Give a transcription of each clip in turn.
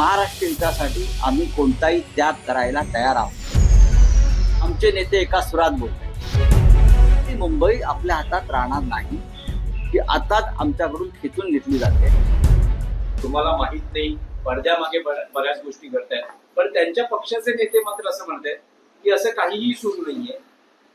महाराष्ट्र हितासाठी आम्ही कोणताही त्याग करायला तयार आहोत. आमचे नेते एका सुरात बोलतात. ती मुंबई आपल्या हातात राहणार नाही ती आताच आमच्याकडून खेचून घेतली जाते. तुम्हाला माहीत नाही पडद्यामागे बऱ्याच गोष्टी घडत आहेत पण त्यांच्या पक्षाचे नेते मात्र असं म्हणतात की असं काहीही सुरू नाहीये.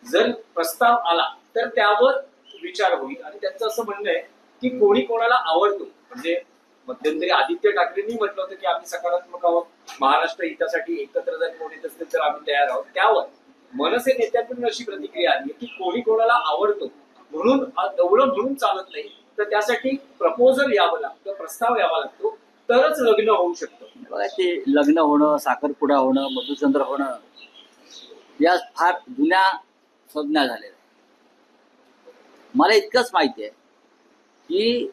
जर प्रस्ताव आला तर त्यावर विचार होईल. आणि त्यांचं असं म्हणणं आहे की कोणी कोणाला आवडतो. म्हणजे मध्यंतरी आदित्य ठाकरेंनी म्हटलं होतं की आम्ही सकारात्मक आहोत. महाराष्ट्र हितासाठी एकत्र जर कोण येत असतील तर आम्ही तयार आहोत. त्यावर मनसे नेत्यांकडून अशी प्रतिक्रिया आली की कोणी कोणाला आवडतो म्हणून एवढं म्हणून चालत नाही तर त्यासाठी प्रपोजल यावं लागतं प्रस्ताव यावा लागतो. तरच लग्न होऊ शकतं. बघा ते लग्न होणं साखरपुडा होणं मधुचंद्र होणं या फार जुन्या संज्ञा झालेल्या आहेत. मला इतकंच माहिती आहे की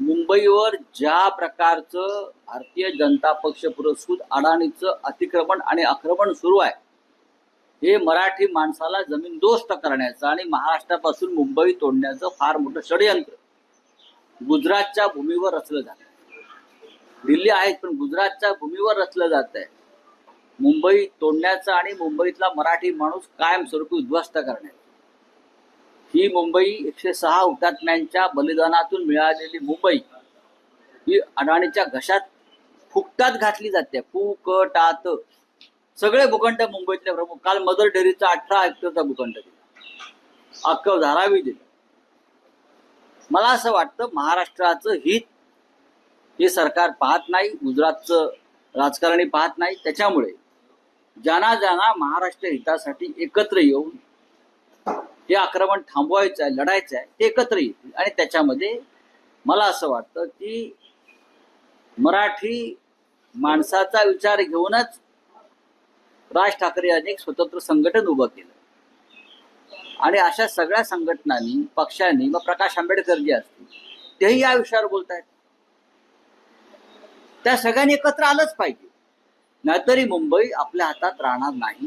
मुंबईवर ज्या प्रकारचं भारतीय जनता पक्ष पुरस्कृत अडाणीचं अतिक्रमण आणि आक्रमण सुरू आहे हे मराठी माणसाला जमीनदोस्त करण्याचं आणि महाराष्ट्रापासून मुंबई तोडण्याचं फार मोठं षडयंत्र. गुजरातच्या भूमीवर रचलं जातं दिल्ली आहेत पण गुजरातच्या भूमीवर रचलं जात आहे. मुंबई तोडण्याचं आणि मुंबईतला मराठी माणूस कायमस्वरूपी उद्ध्वस्त करण्याचं. ही मुंबई एकशे सहा हुतात्म्यांच्या बलिदानातून मिळालेली मुंबई ही अडाणीच्या घशात फुकटात घातली जाते. फुकटात. सगळे भूखंड मुंबईतले प्रमुख. काल मदर डेअरीचा अठरा हेक्टरचा भूखंड दिला. अक्कल धारावी दिला. मला असं वाटतं महाराष्ट्राचं हित हे सरकार पाहत नाही गुजरातचं राजकारणी पाहत नाही. त्याच्यामुळे ज्यांना ज्यांना महाराष्ट्र हितासाठी एकत्र येऊन हे आक्रमण थांबवायचं आहे लढायचं आहे ते एकत्र येतील. आणि त्याच्यामध्ये मला असं वाटतं की मराठी माणसाचा विचार घेऊनच राज ठाकरे यांनी एक स्वतंत्र संघटन उभं केलं. आणि अशा सगळ्या संघटनांनी पक्षांनी मग प्रकाश आंबेडकर जे असतील तेही या विषयावर बोलत आहेत त्या सगळ्यांनी एकत्र आलंच पाहिजे. नाहीतरी मुंबई आपल्या हातात राहणार नाही.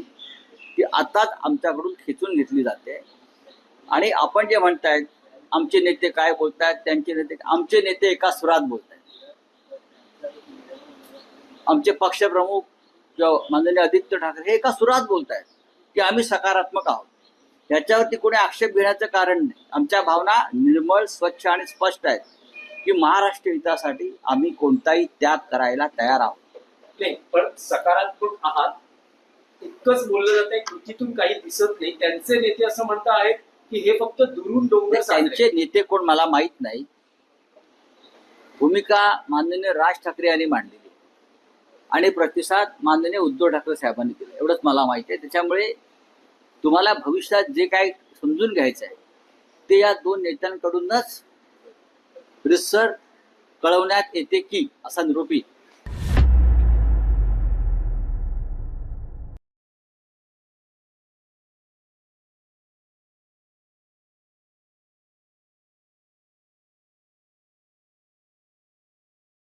ती आताच आमच्याकडून खेचून घेतली जाते. आणि आपण जे म्हणतायत आमचे नेते काय बोलतायत त्यांचे नेते आमचे नेते एका सुरात बोलतायत. आमचे पक्षप्रमुख किंवा माननीय आदित्य ठाकरे हे एका सुरात बोलतायत की आम्ही सकारात्मक आहोत. याच्यावरती कोणी आक्षेप घेण्याचं कारण नाही. आमच्या भावना निर्मळ स्वच्छ आणि स्पष्ट आहेत की महाराष्ट्र हितासाठी आम्ही कोणताही त्याग करायला तयार आहोत. नाही पण सकारात्मक आहात इतकंच बोललं जात आहे कृतीतून काही दिसत नाही. त्यांचे नेते असं म्हणत आहेत की हे फक्त दुरून डोंगर त्यांचे नेते कोण मला माहीत नाही. भूमिका माननीय राज ठाकरे यांनी मांडलेली. आणि प्रतिसाद माननीय उद्धव ठाकरे साहेबांनी दिला. एवढंच मला माहिती आहे. त्याच्यामुळे तुम्हाला भविष्यात जे काही समजून घ्यायचं आहे ते या दोन नेत्यांकडूनच रिसर कळवण्यात येते की असा निरोपी